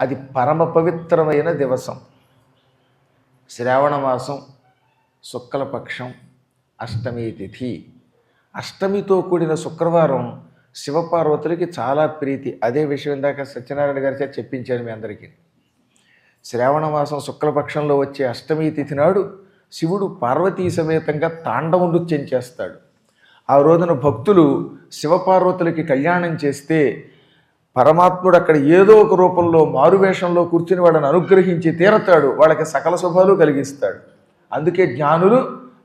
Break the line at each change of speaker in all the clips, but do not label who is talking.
అది పరమ పవిత్రమైన దివసం. శ్రావణ మాసం శుక్లపక్షం అష్టమి తిథి. అష్టమితో కూడిన శుక్రవారం శివపార్వతులకి చాలా ప్రీతి. అదే విషయం ఇందాక సత్యనారాయణ గారి చేత చెప్పించాను మీ అందరికీ. శ్రావణ మాసం శుక్లపక్షంలో వచ్చే అష్టమి తిథి నాడు శివుడు పార్వతీ సమేతంగా తాండవ నృత్యం చేస్తాడు. ఆ రోజున భక్తులు శివపార్వతులకి కళ్యాణం చేస్తే పరమాత్ముడు అక్కడ ఏదో ఒక రూపంలో మారువేషంలో కూర్చుని వాళ్ళని అనుగ్రహించి తీరతాడు. వాళ్ళకి సకల శుభాలు కలిగిస్తాడు. అందుకే జ్ఞానులు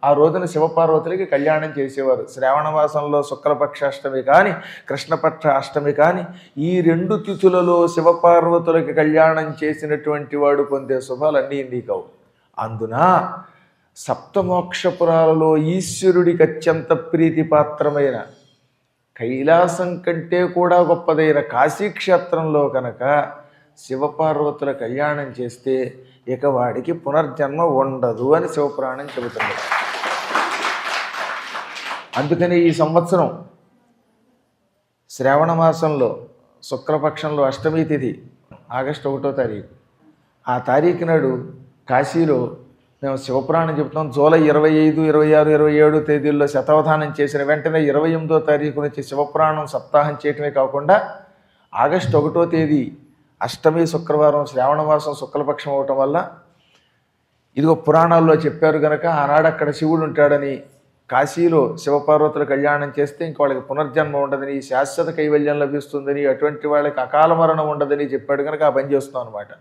ఆ రోజున శివపార్వతులకి కళ్యాణం చేసేవారు. శ్రావణమాసంలో శుక్లపక్ష అష్టమి కానీ కృష్ణపక్ష అష్టమి కానీ ఈ రెండు తిథులలో శివపార్వతులకి కళ్యాణం చేసినటువంటి వాడు పొందే శుభాలన్నీ నీకవు అందున సప్తమోక్షపురాలలో ఈశ్వరుడికి అత్యంత ప్రీతిపాత్రమైన కైలాసం కంటే కూడా గొప్పదైన కాశీక్షేత్రంలో కనుక శివపార్వతుల కళ్యాణం చేస్తే ఇక వాడికి పునర్జన్మ ఉండదు అని శివపురాణం చెబుతుంది. అందుకని ఈ సంవత్సరం శ్రావణ మాసంలో శుక్లపక్షంలో అష్టమి తిథి ఆగస్టు ఒకటో తారీఖు. ఆ తారీఖు నాడు కాశీలో మేము శివపురాణం చెప్తాం జూలై ఇరవై ఐదు ఇరవై ఆరు ఇరవై ఏడు తేదీల్లో శతావధానం చేసిన వెంటనే ఇరవై ఎనిమిదో తారీఖు నుంచి శివపురాణం సప్తాహం చేయటమే కాకుండా ఆగస్టు ఒకటో తేదీ అష్టమి శుక్రవారం శ్రావణ మాసం శుక్లపక్షం అవటం వల్ల ఇదిగో పురాణాల్లో చెప్పారు గనక ఆనాడు అక్కడ శివుడు ఉంటాడని కాశీలో శివపార్వతుల కళ్యాణం చేస్తే ఇంక వాళ్ళకి పునర్జన్మ ఉండదని శాశ్వత కైవల్యం లభిస్తుందని అటువంటి వాళ్ళకి అకాల మరణం ఉండదని చెప్పాడు కనుక ఆ పని చేస్తున్నాం అనమాట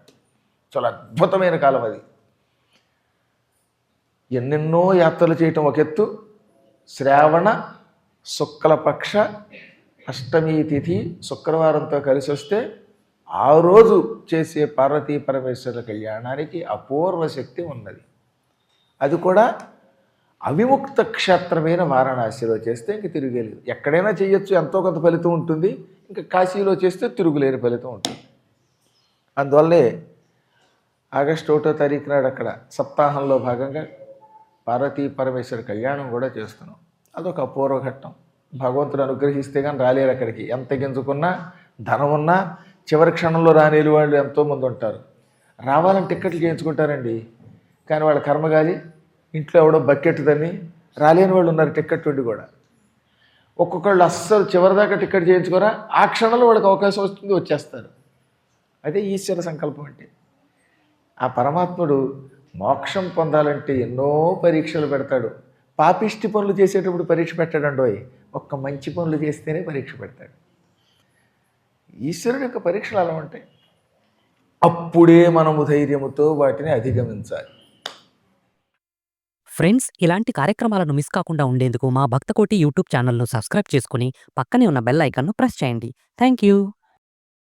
చాలా అద్భుతమైన కాలం అది. ఎన్నెన్నో యాత్రలు చేయటం ఒక ఎత్తు. శ్రావణ శుక్లపక్ష అష్టమి తిథి శుక్రవారంతో కలిసి వస్తే ఆ రోజు చేసే పార్వతీ పరమేశ్వరుల కళ్యాణానికి అపూర్వ శక్తి ఉన్నది. అది కూడా అవిముక్త క్షేత్రమైన వారణాసిలో చేస్తే ఇంక తిరిగేలేదు. ఎక్కడైనా చేయొచ్చు ఎంతో కొంత ఫలితం ఉంటుంది. ఇంకా కాశీలో చేస్తే తిరుగులేని ఫలితం ఉంటుంది. అందువల్లే ఆగస్టు ఒకటో తారీఖు నాడు అక్కడ సప్తాహంలో భాగంగా పార్వతీ పరమేశ్వర కళ్యాణం కూడా చేస్తున్నాం. అదొక పూర్వఘట్టం భగవంతుడు అనుగ్రహిస్తే కానీ రాలేరు అక్కడికి. ఎంత గింజుకున్నా ధనం ఉన్నా చివరి క్షణంలో రానేలు వాళ్ళు ఎంతోమంది ఉంటారు. రావాలని టిక్కెట్లు చేయించుకుంటారండి. కానీ వాళ్ళ కర్మగాలి ఇంట్లో ఎవడో బకెట్ తని రాలేని వాళ్ళు ఉన్నారు టిక్కెట్ ఉండి కూడా. ఒక్కొక్కళ్ళు అస్సలు చివరిదాకా టిక్కెట్ చేయించుకోరా ఆ క్షణంలో వాళ్ళకి అవకాశం వస్తుంది వచ్చేస్తారు. అదే ఈశ్వర సంకల్పం అంటే. ఆ పరమాత్ముడు మోక్షం పొందాలంటే ఎన్నో పరీక్షలు పెడతాడు. పాపిష్టి పనులు చేసేటప్పుడు పరీక్ష పెట్టడండోయ్. ఒక్క మంచి పనులు చేస్తేనే పరీక్ష పెడతాడు. ఈశ్వరుడు యొక్క పరీక్షలు అలా ఉంటాయి. అప్పుడే మనము ధైర్యముతో వాటిని అధిగమించాలి.
ఫ్రెండ్స్ ఇలాంటి కార్యక్రమాలను మిస్ కాకుండా ఉండేందుకు మా భక్తకోటి యూట్యూబ్ ఛానల్ను సబ్స్క్రైబ్ చేసుకుని పక్కనే ఉన్న బెల్ ఐకాన్ను ప్రెస్ చేయండి. Thank you